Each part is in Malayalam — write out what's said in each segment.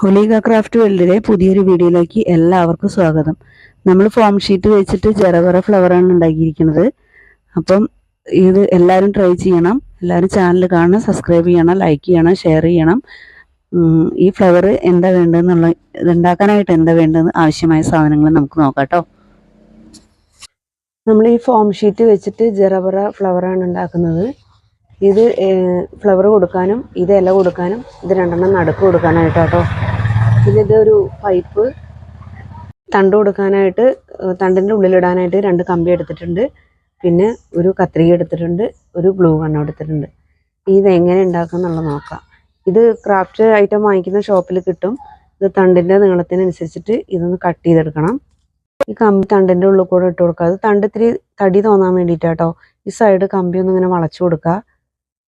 ഹൊലീഗ ക്രാഫ്റ്റ് വേൾഡിലെ പുതിയൊരു വീഡിയോയിലേക്ക് എല്ലാവർക്കും സ്വാഗതം. നമ്മൾ ഫോം ഷീറ്റ് വെച്ചിട്ട് ജറവറ ഫ്ലവറാണ് ഉണ്ടാക്കിയിരിക്കുന്നത്. അപ്പം ഇത് എല്ലാവരും ട്രൈ ചെയ്യണം. എല്ലാവരും ചാനൽ കാണണം സബ്സ്ക്രൈബ് ചെയ്യണം ലൈക്ക് ചെയ്യണം ഷെയർ ചെയ്യണം. ഈ ഫ്ലവർ എന്താ വേണ്ടതെന്നുള്ള ഇത് ഉണ്ടാക്കാനായിട്ട് എന്താ വേണ്ടതെന്ന് ആവശ്യമായ സാധനങ്ങൾ നമുക്ക് നോക്കാം കേട്ടോ നമ്മൾ ഈ ഫോം ഷീറ്റ് വെച്ചിട്ട് ജറബറ ഫ്ലവറാണ് ഉണ്ടാക്കുന്നത്. ഇത് ഫ്ലവർ കൊടുക്കാനും ഇത് ഇല കൊടുക്കാനും ഇത് രണ്ടെണ്ണം നടുക്ക് കൊടുക്കാനായിട്ടാട്ടോ. പിന്നെ ഇതൊരു പൈപ്പ് തണ്ട് കൊടുക്കാനായിട്ട് തണ്ടിന്റെ ഉള്ളിലിടാനായിട്ട് രണ്ട് കമ്പി എടുത്തിട്ടുണ്ട്. പിന്നെ ഒരു കത്രിക എടുത്തിട്ടുണ്ട് ഒരു ഗ്ലൂ കണ്ണം എടുത്തിട്ടുണ്ട്. ഇത് എങ്ങനെ ഉണ്ടാക്കുക എന്നുള്ളത് നോക്കാം. ഇത് ക്രാഫ്റ്റ് ഐറ്റം വാങ്ങിക്കുന്ന ഷോപ്പിൽ കിട്ടും. ഇത് തണ്ടിന്റെ നീളത്തിനനുസരിച്ചിട്ട് ഇതൊന്ന് കട്ട് ചെയ്തെടുക്കണം. ഈ കമ്പി തണ്ടിന്റെ ഉള്ളിൽ കൂടെ ഇട്ട് കൊടുക്കുക. അത് തണ്ട് ഇത്തിരി തടി തോന്നാൻ വേണ്ടിയിട്ടാട്ടോ. ഈ സൈഡ് കമ്പി ഒന്ന് ഇങ്ങനെ വളച്ചു കൊടുക്കുക.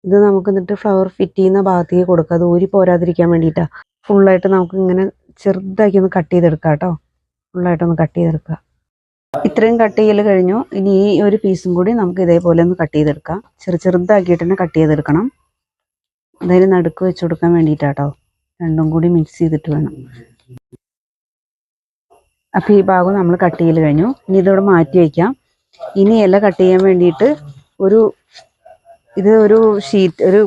ഇത് നമുക്ക് എന്നിട്ട് ഫ്ലവർ ഫിറ്റ് ചെയ്യുന്ന ഭാഗത്തേക്ക് കൊടുക്കുക. അത് ഊരി പോരാതിരിക്കാൻ വേണ്ടിയിട്ടാണ് ഫുള്ളായിട്ട് നമുക്ക് ഇങ്ങനെ ചെറുതാക്കി ഒന്ന് കട്ട് ചെയ്തെടുക്കാം കേട്ടോ. ഫുള്ളായിട്ടൊന്ന് കട്ട് ചെയ്തെടുക്കുക ഇത്രയും കട്ട് ചെയ്യൽ കഴിഞ്ഞു. ഇനി ഈ ഒരു പീസും കൂടി നമുക്ക് ഇതേപോലെ ഒന്ന് കട്ട് ചെയ്തെടുക്കാം. ചെറു ചെറുതാക്കിയിട്ട് തന്നെ കട്ട് ചെയ്തെടുക്കണം. അതായത് നടുക്ക് വെച്ച് കൊടുക്കാൻ വേണ്ടിയിട്ടാട്ടോ രണ്ടും കൂടി മിക്സ് ചെയ്തിട്ട് വേണം. അപ്പോൾ ഈ ഭാഗം നമ്മൾ കട്ട് ചെയ്യൽ കഴിഞ്ഞു. ഇനി ഇതോടെ മാറ്റി വയ്ക്കാം ഇനി ഇല കട്ട് ചെയ്യാൻ വേണ്ടിയിട്ട് ഒരു ഇത് ഒരു ഷീറ്റ് ഒരു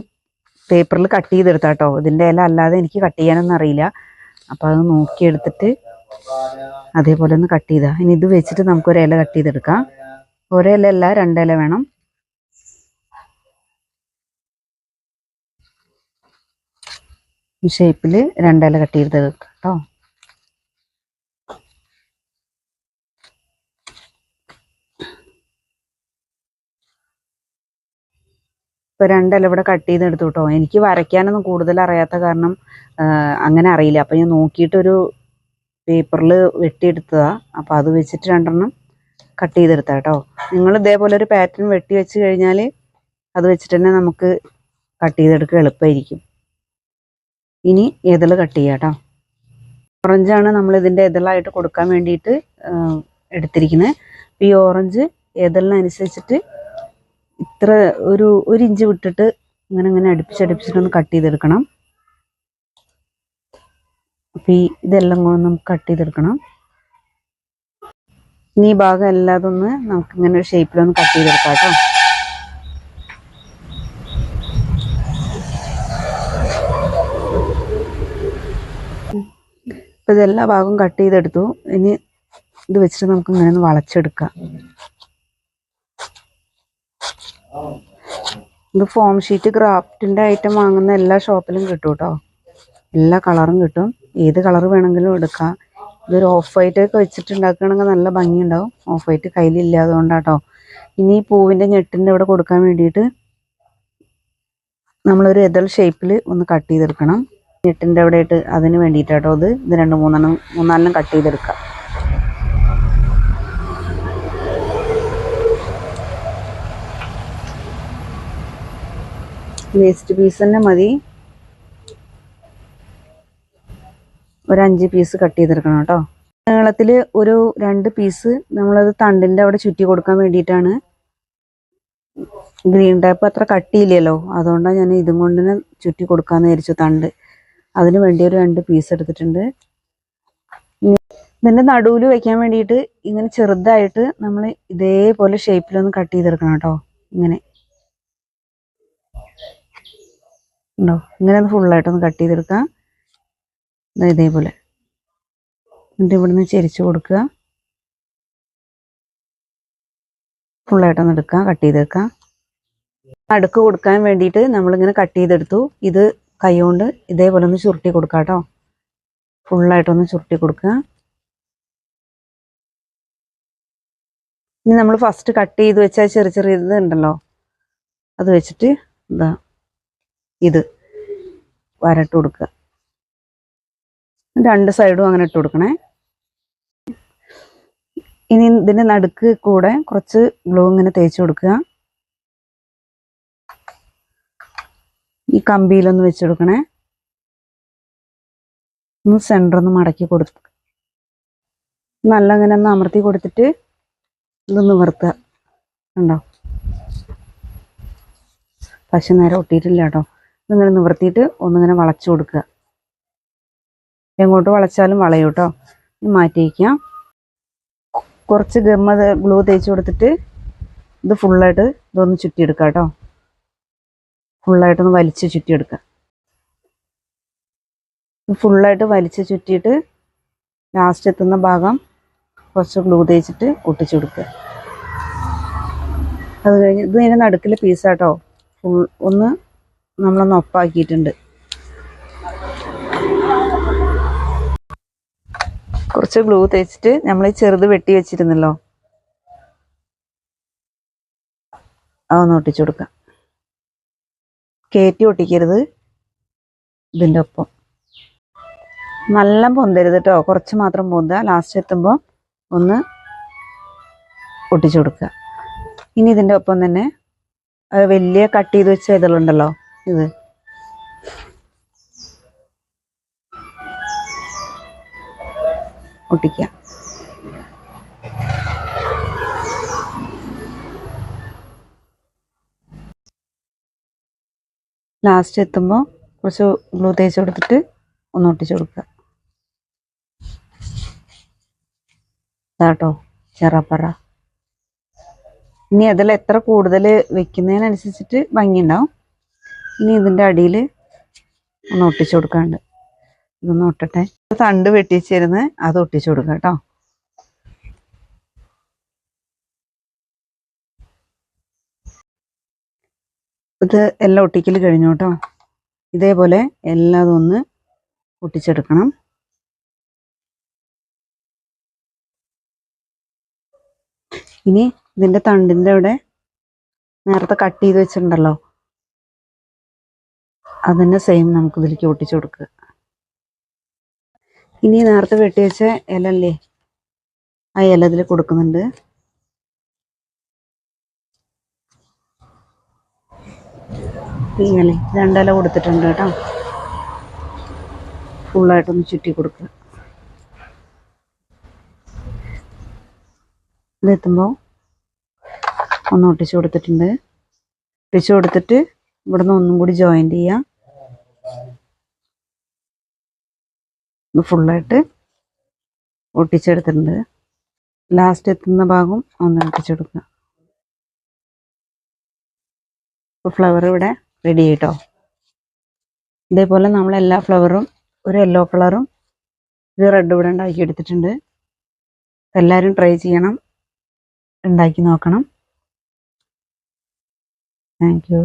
പേപ്പറിൽ കട്ട് ചെയ്തെടുത്താട്ടോ. ഇതിന്റെ ഇല അല്ലാതെ എനിക്ക് കട്ട് ചെയ്യാനൊന്നും അറിയില്ല. അപ്പോൾ അത് നോക്കിയെടുത്തിട്ട് അതേപോലെ ഒന്ന് കട്ട് ചെയ്താൽ ഇനി ഇത് വെച്ചിട്ട് നമുക്ക് ഒരു ഇല കട്ട് ചെയ്തെടുക്കാം. ഒരേ ഇല അല്ല രണ്ടില വേണം. ഷേപ്പിൽ രണ്ടില കട്ട് ചെയ്തെടുക്കാം കേട്ടോ ഇപ്പൊ രണ്ടല്ല ഇവിടെ കട്ട് ചെയ്തെടുത്തു കേട്ടോ എനിക്ക് വരയ്ക്കാനൊന്നും കൂടുതൽ അറിയാത്ത കാരണം അങ്ങനെ അറിയില്ല. അപ്പോൾ ഞാൻ നോക്കിയിട്ടൊരു പേപ്പറിൽ വെട്ടിയെടുത്തതാണ് അപ്പോൾ അത് വെച്ചിട്ട് രണ്ടെണ്ണം കട്ട് ചെയ്തെടുത്ത കേട്ടോ നിങ്ങൾ ഇതേപോലെ ഒരു പാറ്റേൺ വെട്ടി വെച്ച് കഴിഞ്ഞാൽ അത് വെച്ചിട്ട് തന്നെ നമുക്ക് കട്ട് ചെയ്തെടുക്കുക എളുപ്പമായിരിക്കും ഇനി എതിൾ കട്ട് ചെയ്യാം കേട്ടോ ഓറഞ്ചാണ് നമ്മൾ ഇതിന്റെ എതിളായിട്ട് കൊടുക്കാൻ വേണ്ടിയിട്ട് എടുത്തിരിക്കുന്നത് ഈ ഓറഞ്ച് എതിളിനനുസരിച്ചിട്ട് ഇത്ര ഒരു ഒരു ഇഞ്ച് വിട്ടിട്ട് ഇങ്ങനെ ഇങ്ങനെ അടുപ്പിച്ചടുപ്പിച്ചിട്ടൊന്ന് കട്ട് ചെയ്തെടുക്കണം. അപ്പം ഈ ഇതെല്ലാം കൂടെ നമുക്ക് കട്ട് ചെയ്തെടുക്കണം. ഇനി ഈ ഭാഗം അല്ലാതെ ഒന്ന് നമുക്ക് ഇങ്ങനെ ഒരു ഷേപ്പിലൊന്ന് കട്ട് ചെയ്തെടുക്കാം കേട്ടോ. ഇപ്പം ഇതെല്ലാ ഭാഗവും കട്ട് ചെയ്തെടുത്തു. ഇനി ഇത് വെച്ചിട്ട് നമുക്ക് ഇങ്ങനെ ഒന്ന് വളച്ചെടുക്കാം. ഇത് ഫോം ഷീറ്റ് ക്രാഫ്റ്റിന്റെ ഐറ്റം വാങ്ങുന്ന എല്ലാ ഷോപ്പിലും കിട്ടും കേട്ടോ എല്ലാ കളറും കിട്ടും. ഏത് കളർ വേണമെങ്കിലും എടുക്കാം. ഇതൊരു ഓഫ് വൈറ്റ് ഒക്കെ വെച്ചിട്ട് ഉണ്ടാക്കുകയാണെങ്കിൽ നല്ല ഭംഗിയുണ്ടാവും. ഓഫ് വൈറ്റ് കയ്യിലില്ലാതുകൊണ്ടാട്ടോ ഇനി ഈ പൂവിന്റെ ഞെട്ടിന്റെ ഇവിടെ കൊടുക്കാൻ വേണ്ടിയിട്ട് നമ്മളൊരു എതൾ ഷേപ്പിൽ ഒന്ന് കട്ട് ചെയ്തെടുക്കണം. ഞെട്ടിന്റെ അവിടെ ആയിട്ട് അതിന് വേണ്ടിയിട്ടാട്ടോ ഇത്. ഇത് രണ്ട് മൂന്നെണ്ണം മൂന്നാലെണ്ണം കട്ട് ചെയ്തെടുക്കാം. വേസ്റ്റ് പീസ് തന്നെ മതി. ഒരു അഞ്ച് പീസ് കട്ട് ചെയ്തെടുക്കണം കേട്ടോ. നീളത്തിൽ ഒരു രണ്ട് പീസ് നമ്മളത് തണ്ടിന്റെ അവിടെ ചുറ്റി കൊടുക്കാൻ വേണ്ടിയിട്ടാണ് ഗ്രീൻ ടൈപ്പ് അത്ര കട്ടിയില്ലല്ലോ. അതുകൊണ്ടാണ് ഞാൻ ഇതും കൊണ്ട് തന്നെ ചുറ്റി കൊടുക്കാമെന്ന് വിചാരിച്ചു തണ്ട്. അതിന് വേണ്ടി ഒരു രണ്ട് പീസ് എടുത്തിട്ടുണ്ട്. ഇതിന്റെ നടുവിൽ വെക്കാൻ വേണ്ടിയിട്ട് ഇങ്ങനെ ചെറുതായിട്ട് നമ്മൾ ഇതേപോലെ ഷേപ്പിലൊന്ന് കട്ട് ചെയ്തെടുക്കണം കേട്ടോ. ഇങ്ങനെ. ഉണ്ടോ? ഇങ്ങനെ ഒന്ന് ഫുള്ളായിട്ടൊന്ന് കട്ട് ചെയ്തെടുക്കാം. ഇതേപോലെ. എന്നിട്ട് ഇവിടുന്ന് ചെരിച്ചു കൊടുക്കുക. ഫുള്ളായിട്ടൊന്ന് എടുക്കാം കട്ട് ചെയ്തെടുക്കാം. അടുക്ക് കൊടുക്കാൻ വേണ്ടിയിട്ട് നമ്മളിങ്ങനെ കട്ട് ചെയ്തെടുത്തു. ഇത് കൈ കൊണ്ട് ഇതേപോലെ ഒന്ന് ചുരുട്ടി കൊടുക്കാം കേട്ടോ. ഫുള്ളായിട്ടൊന്ന് ചുരുട്ടി കൊടുക്കുക. ഇനി നമ്മൾ ഫസ്റ്റ് കട്ട് ചെയ്ത് വെച്ചാൽ ചെറിയ ചെറിയ ഇത് ഉണ്ടല്ലോ. അത് വെച്ചിട്ട് ഇതാ ഇത്. വരട്ട് കൊടുക്കുക. രണ്ട് സൈഡും അങ്ങനെ ഇട്ട് കൊടുക്കണേ. ഇനി ഇതിന്റെ നടുക്ക് കൂടെ കുറച്ച് ഗ്ലൂ ഇങ്ങനെ തേച്ച് കൊടുക്കുക. ഈ കമ്പിയിലൊന്ന് വെച്ച് കൊടുക്കണേ. ഒന്ന് സെന്റർ ഒന്ന് മടക്കി കൊടുത്തു നല്ല അങ്ങനെ ഒന്ന് അമർത്തി കൊടുത്തിട്ട് ഇതൊന്ന് നിവർത്തുക. ഉണ്ടോ പശു നേരെ ഒട്ടിയിട്ടില്ല കേട്ടോ. ഇതിങ്ങനെ നിവർത്തിയിട്ട് ഒന്നിങ്ങനെ വളച്ചു കൊടുക്കുക. എങ്ങോട്ട് വളച്ചാലും വളയും കേട്ടോ മാറ്റി വയ്ക്കാം. കുറച്ച് ഗമ്മ ഗ്ലൂ തേച്ച് കൊടുത്തിട്ട് ഇത് ഫുള്ളായിട്ട് ഇതൊന്ന് ചുറ്റിയെടുക്കുക കേട്ടോ ഫുള്ളായിട്ടൊന്ന് വലിച്ച് ചുറ്റിയെടുക്കുക ഫുള്ളായിട്ട് വലിച്ച് ചുറ്റിയിട്ട് ലാസ്റ്റ് എത്തുന്ന ഭാഗം കുറച്ച് ഗ്ലൂ തേച്ചിട്ട് ഒട്ടിച്ചു കൊടുക്കുക. അത് കഴിഞ്ഞ് ഇത് ഇതിന്റെ നടുക്കിൽ പീസാട്ടോ. ഫുൾ ഒന്ന് നമ്മളൊന്ന് ഒപ്പാക്കിയിട്ടുണ്ട്. കുറച്ച് ഗ്ലൂ തേച്ചിട്ട് നമ്മൾ ഈ ചെറുത് വെട്ടി വെച്ചിരുന്നല്ലോ. അതൊന്ന് ഒട്ടിച്ചു കൊടുക്കാം. കയറ്റി ഒട്ടിക്കരുത് ഇതിന്റെ ഒപ്പം. നല്ല പൊന്തരുത് കേട്ടോ കുറച്ച് മാത്രം പൊന്തുക. ലാസ്റ്റ് എത്തുമ്പോൾ ഒന്ന് ഒട്ടിച്ചു കൊടുക്കുക. ഇനി ഇതിന്റെ ഒപ്പം തന്നെ വലിയ കട്ട് ചെയ്ത് വെച്ച ഇതുണ്ടല്ലോ ഇത്. ഒട്ടിക്കുക ലാസ്റ്റ് എത്തുമ്പോൾ കുറച്ച് ഗ്ലൂ തേച്ച് കൊടുത്തിട്ട് ഒന്ന് ഒട്ടിച്ചു കൊടുക്കുക. ഇതാട്ടോ ചെറപ്പറ. ഇനി അതിൽ എത്ര കൂടുതൽ വെക്കുന്നതിനനുസരിച്ചിട്ട് ഭംഗിയുണ്ടാവും ഇനി ഇതിന്റെ അടിയിൽ ഒന്ന് ഒട്ടിച്ചു കൊടുക്കാണ്ട്. ഇതൊന്ന് ഒട്ടട്ടെ. തണ്ട് വെട്ടിച്ചിരുന്ന് അത് ഒട്ടിച്ചു കൊടുക്കുക കേട്ടോ. ഇത് എല്ലാം ഒട്ടിക്കൽ കഴിഞ്ഞു കേട്ടോ. ഇതേപോലെ എല്ലാതും ഒന്ന് ഒട്ടിച്ചെടുക്കണം. ഇനി ഇതിന്റെ തണ്ടിന്റെ അവിടെ നേരത്തെ കട്ട് ചെയ്ത് വെച്ചിട്ടുണ്ടല്ലോ. അതിന്റെ സെയിം നമുക്ക് ഇതിലേക്ക് ഒട്ടിച്ചു കൊടുക്കുക. ഇനി നേരത്തെ വെട്ടി വെച്ച ഇല അല്ലേ ആ ഇല ഇതിൽ കൊടുക്കുന്നുണ്ട്. ഇങ്ങനെ രണ്ടില കൊടുത്തിട്ടുണ്ട് കേട്ടോ. ഫുള്ളായിട്ടൊന്ന് ചുറ്റി കൊടുക്കുക. ഇതെത്തുമ്പോൾ ഒന്ന് ഒട്ടിച്ചു കൊടുത്തിട്ടുണ്ട്. ഒട്ടിച്ചു കൊടുത്തിട്ട് ഇവിടുന്ന് ഒന്നും കൂടി ജോയിന്റ് ചെയ്യാം. ഇത് ഫുള്ളായിട്ട് ഒട്ടിച്ചെടുത്തിട്ടുണ്ട്. ലാസ്റ്റ് എത്തുന്ന ഭാഗം ഒന്ന് ഒട്ടിച്ചെടുക്കുക. ഇപ്പോൾ ഫ്ലവർ ഇവിടെ റെഡി ആയിട്ടോ? ഇതേപോലെ നമ്മൾ എല്ലാ ഫ്ലവറും ഒരു യെല്ലോ കളറും ഒരു റെഡ് ഇവിടെ ഉണ്ടാക്കി എടുത്തിട്ടുണ്ട്. എല്ലാവരും ട്രൈ ചെയ്യണം. ഉണ്ടാക്കി നോക്കണം. Thank you